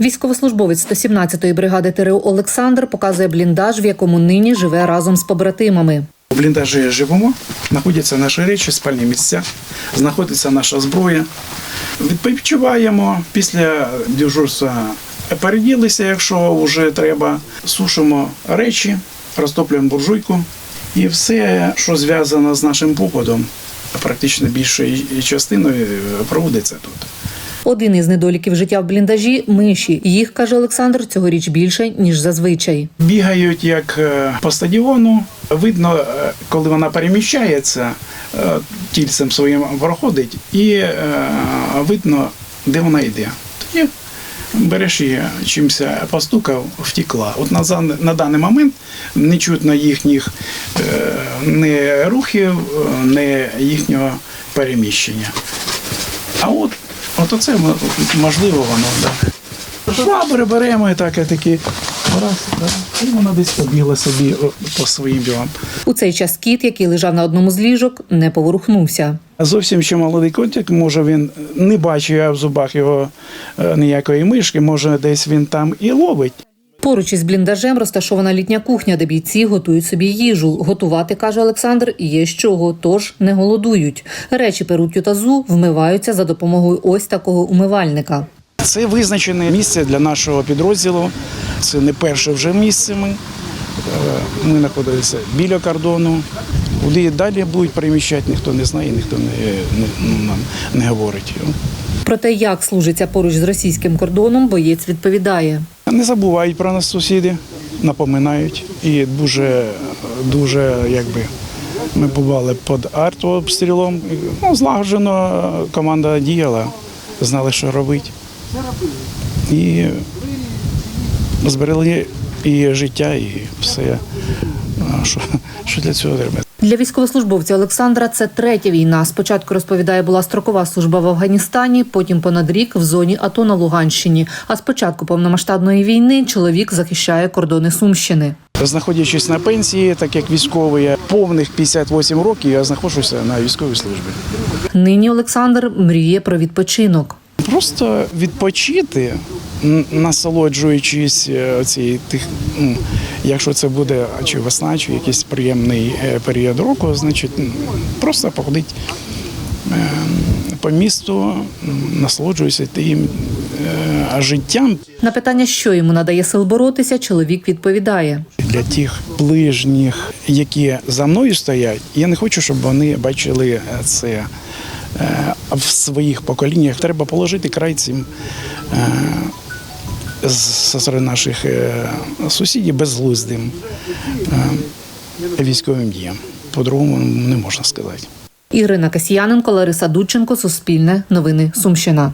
Військовослужбовець 117-ї бригади ТРО Олександр показує бліндаж, в якому нині живе разом з побратимами. У бліндажі живемо, знаходяться наші речі, спальні місця, знаходиться наша зброя. Відпочиваємо після дежурства. Переділися, якщо вже треба, сушимо речі, розтоплюємо буржуйку. І все, що зв'язано з нашим походом, практично більшою частиною проводиться тут. Один із недоліків життя в бліндажі миші. Їх каже Олександр цьогоріч більше ніж зазвичай. Бігають як е, по стадіону. Видно, е, коли вона переміщається, е, тільцем своїм проходить, і видно, де вона йде. Тоді береш її чимось постукав, втекла. От на, на даний момент не чутно їхніх не рухів, не їхнього переміщення. А от, от оце можливо воно, так. Швабри беремо і так, і такі. Раз, і вона десь побігла собі по своїм ділам. У цей час кіт, який лежав на одному з ліжок, не поворухнувся. Зовсім ще молодий котик, може він не бачу я в зубах його е, ніякої мишки, може десь він там і ловить. Поруч із бліндажем розташована літня кухня, де бійці готують собі їжу. Готувати, каже Олександр, є з чого, тож не голодують. Речі перуть у тазу, вмиваються за допомогою ось такого умивальника. Це визначене місце для нашого підрозділу. Це не перше вже місце. Ми, Е, ми знаходилися біля кордону. Куди далі будуть переміщати, ніхто не знає, ніхто не, не, ну, нам не говорить. Про те, як служиться поруч з російським кордоном, боєць відповідає. Не забувають про нас сусіди, напоминають. І дуже, дуже якби. Ми бували під артобстрілом. Ну, злагоджено команда діяла, знали, що робити. І зберегли і життя, і все, що, що для цього треба. Для військовослужбовця Олександра це третя війна. Спочатку розповідає, була строкова служба в Афганістані, потім понад рік в зоні АТО на Луганщині. А з початку повномасштабної війни чоловік захищає кордони Сумщини. Знаходячись на пенсії, так як військовий, я повних 58 років я знаходжуся на військовій службі. Нині Олександр мріє про відпочинок. Просто відпочити, насолоджуючись е, цією тих, ну, якщо це буде чи весна, чи якийсь приємний е, період року, значить просто походити е, по місту, насолоджуюся тим е, життям. На питання, що йому надає сил боротися, чоловік відповідає. Для тих ближніх, які за мною стоять, я не хочу, щоб вони бачили це в своїх поколіннях. Треба положити край цим з- наших е, сусідів безглуздим е, військовим діям. По-другому не можна сказати. Ірина Касьяненко, Лариса Дудченко, Суспільне, Новини Сумщина.